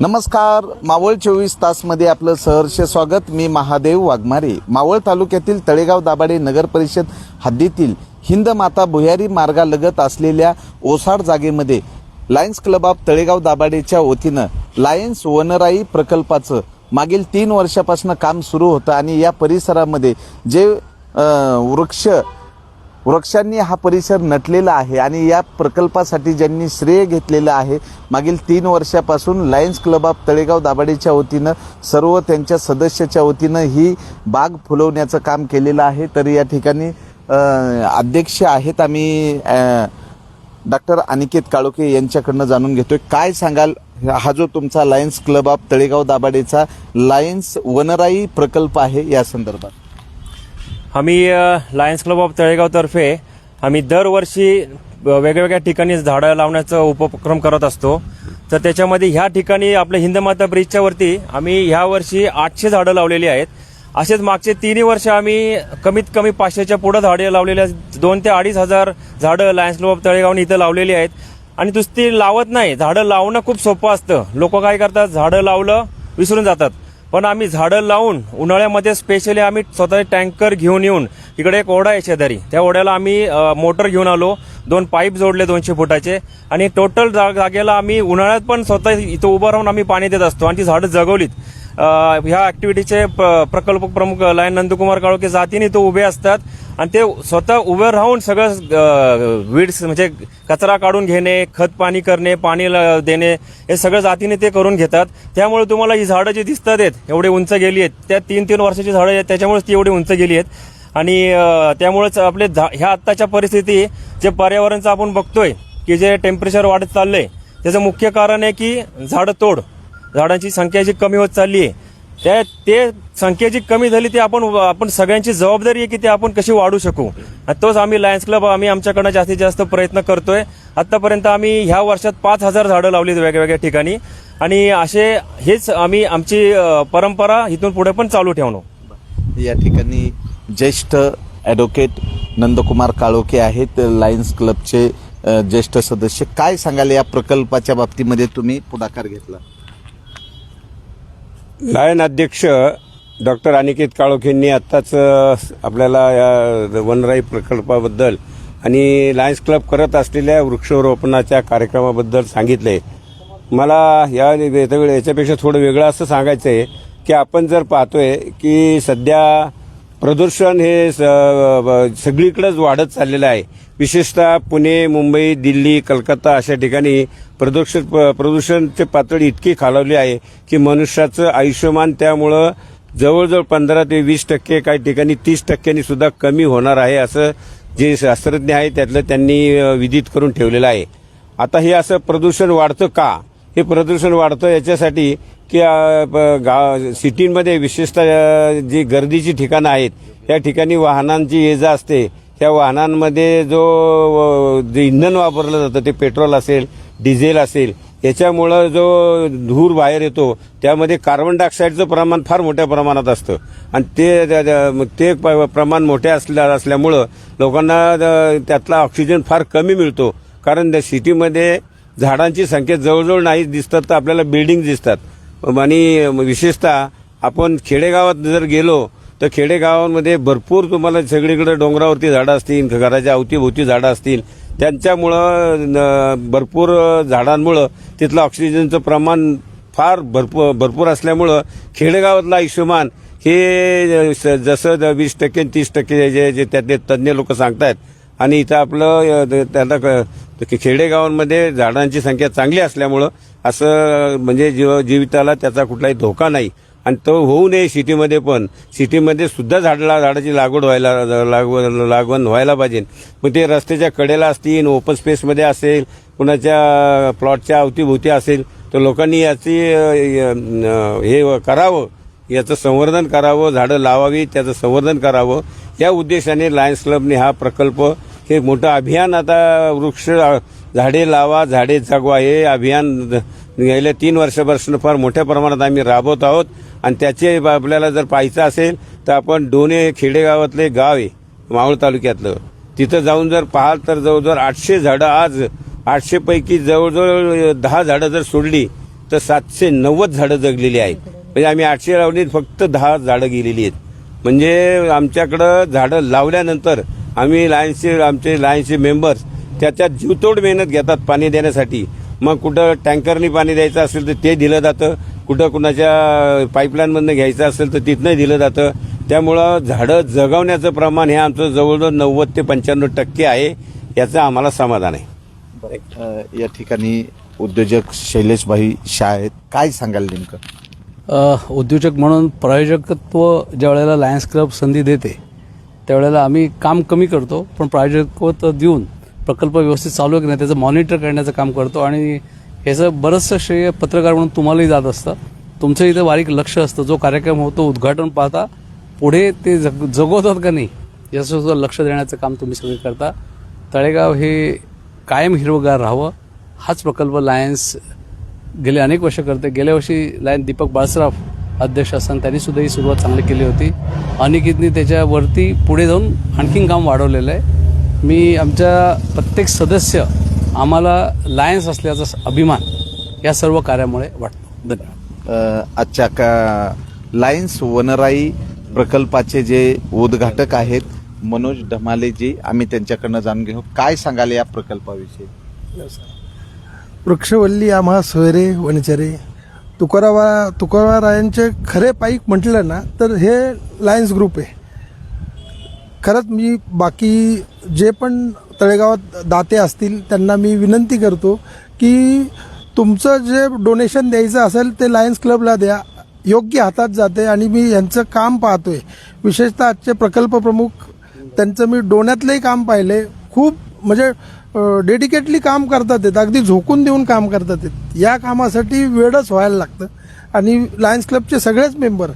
नमस्कार मावळ चोवीस तासमध्ये आपलं सहर्ष स्वागत. मी महादेव वाघमारे. मावळ तालुक्यातील तळेगाव दाभाडे नगर परिषद हद्दीतील हिंद माता भुयारी मार्गालगत असलेल्या ओसाड जागेमध्ये लायन्स क्लब ऑफ तळेगाव दाभाडेच्या वतीनं लायन्स वनराई प्रकल्पाचं मागील तीन वर्षापासून काम सुरू होतं आणि या परिसरामध्ये जे वृक्ष वृक्षांनी हा परिसर नटलेला आहे आणि या प्रकल्पासाठी ज्यांनी श्रेय घेतलेलं आहे मागील तीन वर्षापासून लायन्स क्लब ऑफ तळेगाव दाभाडेच्या वतीनं सर्व त्यांच्या सदस्याच्या वतीनं ही बाग फुलवण्याचं काम केलेलं आहे. तर या ठिकाणी अध्यक्ष आहेत आम्ही डॉक्टर अनिकेत काळोके यांच्याकडनं जाणून घेतोय. काय सांगाल हा जो तुमचा लायन्स क्लब ऑफ तळेगाव दाभाडेचा लायन्स वनराई प्रकल्प आहे या संदर्भात? आम्ही लायन्स क्लब ऑफ तळेगावतर्फे आम्ही दरवर्षी वेगवेगळ्या ठिकाणी झाडं लावण्याचा उपक्रम करत असतो. तर त्याच्यामध्ये ह्या ठिकाणी आपल्या हिंदमाता ब्रिजच्या वरती आम्ही ह्या वर्षी आठशे झाडं लावलेली आहेत. असेच मागचे तिन्ही वर्ष आम्ही कमीत कमी पाचशेच्या पुढं झाडे लावलेल्या दोन ते अडीच हजार झाडं लायन्स क्लब ऑफ तळेगावने इथं लावलेली आहेत. आणि नुसती लावत नाही. झाडं लावणं खूप सोपं असतं. लोक काय करतात? झाडं लावलं विसरून जातात. पण आम्ही झाडं लावून उन्हाळ्यामध्ये स्पेशली आम्ही स्वतः टँकर घेऊन येऊन इकडे एक ओढा आहे शेजारी. त्या ओढ्याला आम्ही मोटर घेऊन आलो. दोन पाईप जोडले दोनशे फुटाचे. आणि टोटल जागेला आम्ही उन्हाळ्यात पण स्वतः इथं उभं राहून आम्ही पाणी देत असतो. आणि ती झाडं जगवलीत. ह्या ऍक्टिव्हिटीचे प्रकल्प प्रमुख लायन नंदकुमार काळोखे जातीने तो उभे असतात. आणि ते स्वतः उभे राहून सगळं वीड्स म्हणजे कचरा काढून घेणे खत पाणी करणे पाणी देणे हे सगळं जातीने ते करून घेतात. त्यामुळे तुम्हाला ही झाडं जी दिसतात आहेत एवढे उंच गेली आहेत. त्या तीन तीन वर्षाची झाडं आहेत त्याच्यामुळेच ती एवढी उंच गेली आहेत. आणि त्यामुळेच आपले झा- ह्या आत्ताच्या परिस्थिती जे पर्यावरणचं आपण बघतोय की जे टेम्परेचर वाढत चाललंय त्याचं मुख्य कारण आहे की झाडं तोड. झाडांची संख्या जी कमी होत चालली आहे त्या ते संख्या जी कमी झाली ती आपण आपण सगळ्यांची जबाबदारी आहे की ते आपण कशी वाढू शकू. आणि तोच आम्ही लायन्स क्लब आम्ही आमच्याकडनं जास्तीत जास्त प्रयत्न करतोय. आत्तापर्यंत आम्ही ह्या वर्षात पाच हजार झाडं लावलीत वेगवेगळ्या ठिकाणी. आणि असे हेच आम्ही आमची परंपरा इथून पुढे पण चालू ठेवणार. या ठिकाणी ज्येष्ठ ॲडव्होकेट नंदकुमार काळोखे आहेत. लायन्स क्लबचे ज्येष्ठ सदस्य. काय सांगाल या प्रकल्पाच्या बाबतीमध्ये तुम्ही पुढाकार घेतला? लायन अध्यक्ष डॉक्टर अनिकेत काळोखेंनी आत्ताच आपल्याला या वनराई प्रकल्पाबद्दल आणि लायन्स क्लब करत असलेल्या वृक्षारोपणाच्या कार्यक्रमाबद्दल सांगितले. मला या याच्यापेक्षा थोडं वेगळं असं सांगायचं आहे की आपण जर पाहतोय की सध्या प्रदूषण हे स- ब- सगळीकडेच वाढत चाललेलं आहे. विशेषतः पुणे मुंबई दिल्ली कलकत्ता अशा ठिकाणी प्रदूषण प- प्रदूषणची पातळी इतकी खालावली आहे की मनुष्याचं आयुष्यमान त्यामुळं जवळजवळ पंधरा ते वीस टक्के काही ठिकाणी तीस टक्क्यांनी सुद्धा कमी होणार आहे असं जे शास्त्रज्ञ आहे त्यातलं त्यांनी विदित करून ठेवलेलं आहे. आता हे असं प्रदूषण वाढतं का? हे प्रदूषण वाढतं याच्यासाठी की गा सिटींमध्ये विशेषतः जी गर्दीची ठिकाणं आहेत त्या ठिकाणी वाहनांची ये जा असते. त्या वाहनांमध्ये जो जे इंधन वापरलं जातं ते पेट्रोल असेल डिझेल असेल याच्यामुळं जो धूर बाहेर येतो त्यामध्ये कार्बन डायऑक्साईडचं प्रमाण फार मोठ्या प्रमाणात असतं. आणि ते त्या- ते प- प्रमाण मोठे असल्या असल्यामुळं लोकांना त्यातला ऑक्सिजन फार कमी मिळतो. कारण त्या सिटीमध्ये झाडांची संख्या जवळजवळ नाही दिसतात तर आपल्याला बिल्डिंग दिसतात. आणि विशेषतः आपण खेडेगावात जर गेलो तर खेडेगावांमध्ये भरपूर तुम्हाला सगळीकडे डोंगरावरती झाडं असतील घराच्या अवतीभोवती झाडं असतील. त्यांच्यामुळं न- भरपूर झाडांमुळं तिथलं ऑक्सिजनचं प्रमाण फार भरपूर भरपूर असल्यामुळं खेडेगावातलं आयुष्यमान हे स- जसं द- वीस टक्के तीस टक्के जे जे त्यातले तज्ज्ञ लोक सांगतायत आणि इथं आपलं त्यांना क- खेडेगावांमध्ये झाडांची संख्या चांगली असल्यामुळं असं म्हणजे जीव जीविताला त्याचा कुठलाही धोका नाही. आणि तो होऊ नये सिटीमध्ये पण. सिटीमध्ये सुद्धा झाडला झाडाची लागवड व्हायला लागव लागवण व्हायला पाहिजे. मग ते रस्त्याच्या कडेला असतील ओपन स्पेसमध्ये असेल कुणाच्या प्लॉटच्या अवतीभोवती असेल तर लोकांनी याची हे करावं. याचं संवर्धन करावं झाडं लावावी त्याचं संवर्धन करावं. या उद्देशाने लायन्स क्लबने हा प्रकल्प हे मोठं अभियान आता वृक्ष झाडे लावा झाडे जगवा हे अभियान गेल्या तीन वर्षापासून फार मोठ्या प्रमाणात आम्ही राबवत आहोत. आणि त्याचे आपल्याला जर पाहायचं असेल तर आपण डोणे खेडेगावातले गाव आहे मावळ तालुक्यातलं. तिथं जाऊन जर पाहाल तर जवळजवळ आठशे झाडं आज आठशेपैकी जवळजवळ दहा झाडं जर सोडली तर सातशे नव्वद झाडं जगलेली आहेत. म्हणजे आम्ही आठशे लावणीत फक्त दहा झाडं गेलेली आहेत. म्हणजे आमच्याकडं झाडं लावल्यानंतर आम्ही लायन्सचे आमचे लायन्सचे मेंबर्स त्याच्यात जीवतोड मेहनत घेतात पाणी देण्यासाठी. मग कुठं टँकरनी पाणी द्यायचं असेल तर ते दिलं जातं. कुठं कुणाच्या पाईपलाईनमधनं घ्यायचं असेल तर तिथनं दिलं जातं. त्यामुळं झाडं जगवण्याचं प्रमाण हे आमचं जवळजवळ नव्वद ते पंच्याण्णव टक्के आहे याचं आम्हाला समाधान आहे. या ठिकाणी उद्योजक शैलेशभाई शाह आहेत. काय सांगाल नेमकं? उद्योजक म्हणून प्रायोजकत्व ज्या वेळेला लायन्स क्लब संधी देते त्यावेळेला आम्ही काम कमी करतो पण प्रायोजकत्व देऊन प्रकल्प व्यवस्थित चालू आहे की नाही त्याचं मॉनिटर करण्याचं काम करतो आणि ह्याचं बरंचसं श्रेय पत्रकार म्हणून तुम्हालाही जात असतं. तुमचं इथं बारीक लक्ष असतं. जो कार्यक्रम होतो उद्घाटन पाहता पुढे ते जग जगवतात का नाही याचं सुद्धा लक्ष देण्याचं काम तुम्ही सगळे करता. तळेगाव हे कायम हिरवगार राहावं. हाच प्रकल्प लायन्स गेले अनेक वर्ष करते. गेल्या वर्षी लायन दीपक बाळसराफ अध्यक्ष असताना त्यांनी सुद्धा ही सुरुवात चांगली केली होती. अनिकेतनी त्याच्यावरती पुढे जाऊन आणखीन काम वाढवलेलं आहे. मी आमच्या प्रत्येक सदस्य आम्हाला लायन्स असल्याचा अभिमान या सर्व कार्यामुळे वाटतो. धन्यवाद. आजच्या का लायन्स वनराई प्रकल्पाचे जे उद्घाटक आहेत मनोज ढमालेजी आम्ही त्यांच्याकडनं जाणून घेऊ. काय सांगाल या प्रकल्पाविषयी? वृक्षवल्ली आम्हा सोयरे वनचरे तुकारावा तुकारायांचे खरे पाईक म्हटलं ना तर हे लायन्स ग्रुप आहे. खरंच मी बाकी जे पण तळेगावात दाते असतील त्यांना मी विनंती करतो की तुमचं जे डोनेशन द्यायचं असेल ते लायन्स क्लबला द्या. योग्य हातात जाते आणि मी यांचं काम पाहतोय. विशेषतः आजचे प्रकल्प प्रमुख त्यांचं मी डोण्यातलंही काम पाहिले खूप म्हणजे डेडिकेटली काम करतात आहेत अगदी झोकून देऊन काम करतात आहेत या कामासाठी वेळच व्हायला लागतं. आणि लायन्स क्लबचे सगळेच मेंबर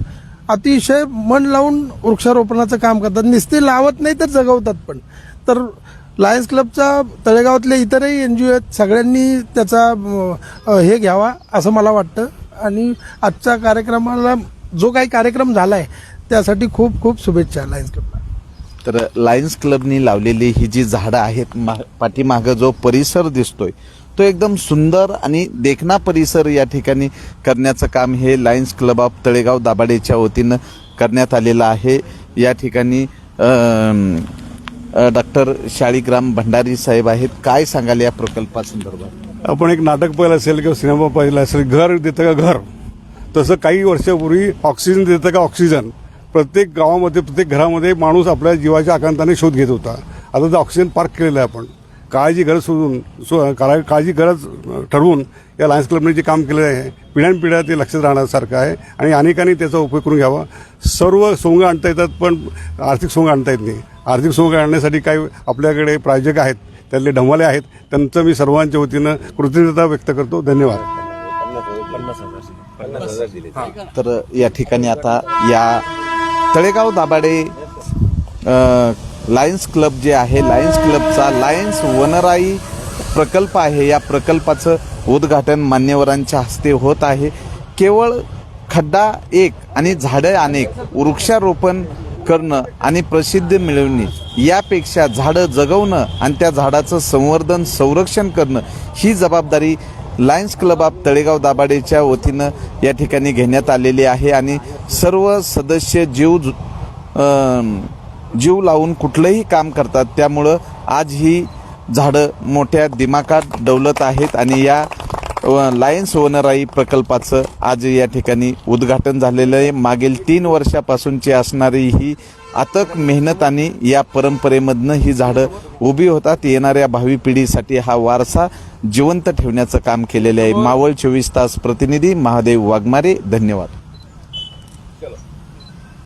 अतिशय मन लावून वृक्षारोपणाचं काम करतात. नुसते लावत नाही तर जगवतात पण. तर लायन्स क्लबचा तळेगावातले इतरही एन जी ओ आहेत सगळ्यांनी त्याचा हे घ्यावा असं मला वाटतं. आणि आजच्या कार्यक्रमाला जो काही कार्यक्रम झाला आहे त्यासाठी खूप खूप शुभेच्छा लायन्स क्लबला तर लायन्स क्लबनी लावलेली ही जी झाडं आहेत मा- पाठीमागं जो परिसर दिसतोय तो एकदम सुंदर आणि देखना परिसर या ठिकाणी करण्याचं काम हे लायन्स क्लब ऑफ तळेगाव दाभाडेच्या वतीनं करण्यात आलेलं आहे. या ठिकाणी डॉक्टर शाळीग्राम भंडारी साहेब आहेत. काय सांगाल या प्रकल्पासंदर्भात? आपण एक नाटक पाहिलं असेल किंवा सिनेमा पाहिला असेल घर देतं का घर? तसं काही वर्षापूर्वी ऑक्सिजन देतं का ऑक्सिजन? प्रत्येक गावामध्ये प्रत्येक घरामध्ये माणूस आपल्या जीवाच्या आकांताने शोध घेत होता. आता ते ऑक्सिजन पार्क केलेलं आहे आपण. काळाची गरज सोडून सो- काळा- काळाची गरज ठरवून या लायन्स क्लबने जे काम केलेलं आहे पिढ्यानपिढ्या ते लक्षात राहण्यासारखं आहे आणि अनेकांनी त्याचा उपयोग करून घ्यावा. सर्व सोंग आणता येतात पण आर्थिक सोंग आणता येत नाही. आर्थिक सोंग आणण्यासाठी काही आपल्याकडे प्रायोजक आहेत त्यातले ढमवाले आहेत त्यांचं मी सर्वांच्या वतीनं कृतज्ञता व्यक्त करतो. धन्यवाद. तर या ठिकाणी आता या तळेगाव दाभाडे लायन्स क्लब जे आहे लायन्स क्लबचा लायन्स वनराई प्रकल्प आहे. या प्रकल्पाचं उद्घाटन मान्यवरांच्या हस्ते होत आहे. केवळ खड्डा एक आणि झाडं अनेक वृक्षारोपण करणं आणि प्रसिद्धी मिळवणे यापेक्षा झाडं जगवणं आणि त्या झाडाचं संवर्धन संरक्षण करणं ही जबाबदारी लायन्स क्लब ऑफ तळेगाव दाभाडेच्या वतीनं या ठिकाणी घेण्यात आलेली आहे आणि सर्व सदस्य जीव जीव लावून कुठलंही काम करतात. त्यामुळं आज ही झाडं मोठ्या दिमाखात डवलत आहेत आणि या लायन्स वनराई प्रकल्पाचं आज या ठिकाणी उद्घाटन झालेलं आहे. मागील तीन वर्षापासूनची असणारी ही अथक मेहनत आणि या परंपरेमधनं ही झाडं उभी होतात. येणाऱ्या भावी पिढीसाठी हा वारसा जिवंत ठेवण्याचं काम केलेलं आहे. मावळ चोवीस तास प्रतिनिधी महादेव वाघमारे धन्यवाद.